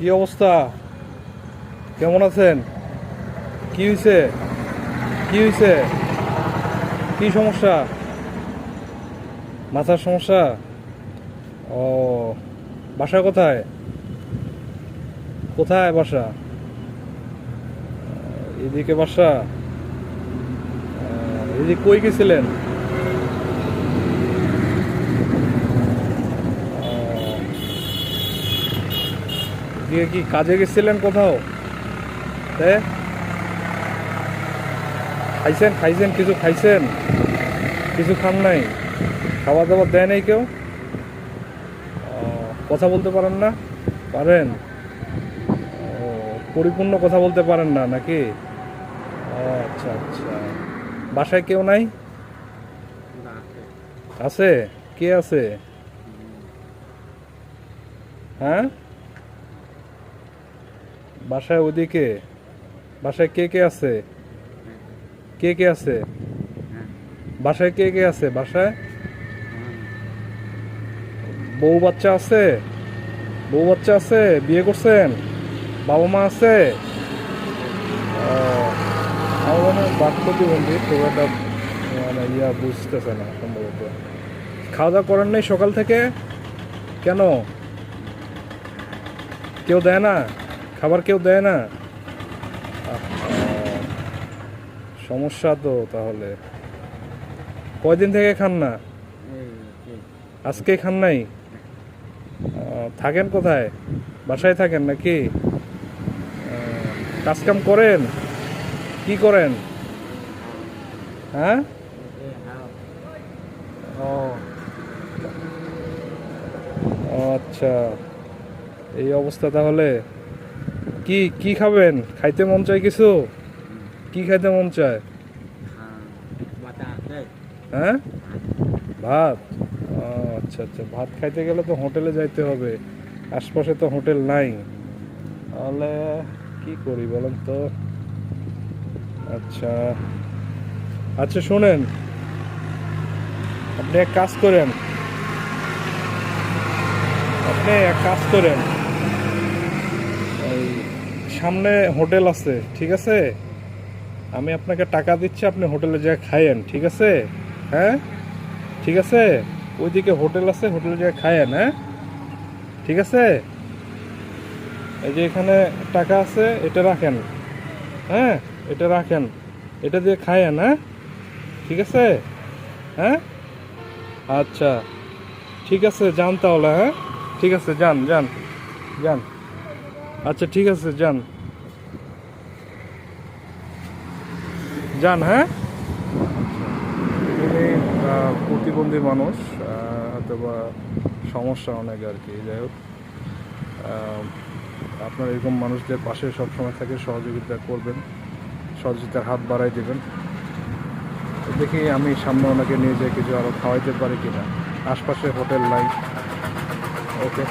কি অবস্থা? কেমন আছেন? কি হয়েছে কি হয়েছে কি সমস্যা? মাথার সমস্যা? ও, বাসা কোথায়? কোথায় বাসা? এদিকে বাসা? এদিকে কই গেছিলেন? এদিকে কি কাজে গেছিলেন কোথাও? খাইছেন খাইছেন কিছু খাইছেন? কিছু খান নাই? খাওয়া দাওয়া দেয় নাই কেউ? কথা বলতে পারেন না? পারেন? পরিপূর্ণ কথা বলতে পারেন না নাকি? আচ্ছা আচ্ছা। বাসায় কেউ নাই? আছে। কে আছে? হ্যাঁ? বাসায় ওদিকে? বাসায় কে কে আছে? কে কে আছে? বাসায় কে কে আছে? বাসায়? বউ বাচ্চা আছে? বউ বাচ্চা আছে? বিয়ে করছেন? বাবা মা আছে? আমার মনে হয় একটা মানে ইয়া বুঝতেছে না সম্ভবত। খাওয়া দাওয়া করেন নাই সকাল থেকে? কেন? কেউ দেয় না? খাবার কেউ দেয় না? সমস্যা তো তাহলে। কয়দিন থেকে খান না? আজকে খান নাই? থাকেন কোথায়? বাসায় থাকেন নাকি? কাজকাম করেন? কি করেন? হ্যাঁ? ও, আচ্ছা। এই অবস্থা তাহলে? কি কি খাবেন? খাইতে মন চায় কিছু? কি খাইতে মন চায়? হ্যাঁ? ভাত? আচ্ছা আচ্ছা। ভাত খাইতে গেলে তো হোটেলে যাইতে হবে। আশপাশে তো হোটেল নাই। তাহলে কি করি বলেন তো? আচ্ছা। আচ্ছা শোনেন। আপনি এক কাজ করেন। আপনি এক কাজ করেন। সামনে হোটেল আছে, ঠিক আছে? আমি আপনাকে টাকা দিচ্ছি, আপনি হোটেলে যা খাইয়েন ঠিক আছে? হ্যাঁ? ঠিক আছে? ওইদিকে হোটেল আছে, হোটেলে যা খাইয়েন হ্যাঁ? ঠিক আছে? এই যে এখানে টাকা আছে, এটা রাখেন। হ্যাঁ? এটা রাখেন। এটা দিয়ে খাইয়েন হ্যাঁ? ঠিক আছে? হ্যাঁ? আচ্ছা। ঠিক আছে, যান তাহলে হ্যাঁ? ঠিক আছে, যান যান যান। আচ্ছা ঠিক আছে যান। যান হ্যাঁ? তিনি প্রতিবন্ধী মানুষ আহ, হয়তো বা সমস্যা অনেক আর কি যাই হোক। আপনার এরকম মানুষদের পাশে সবসময় থাকে সহযোগিতা করবেন সহযোগিতার হাত বাড়াই দেবেন। দেখি আমি সামনে ওনাকে নিয়ে যেয়ে কিছু আরও খাওয়াইতে পারি কিনা। আশপাশে হোটেল নাই। ওকে।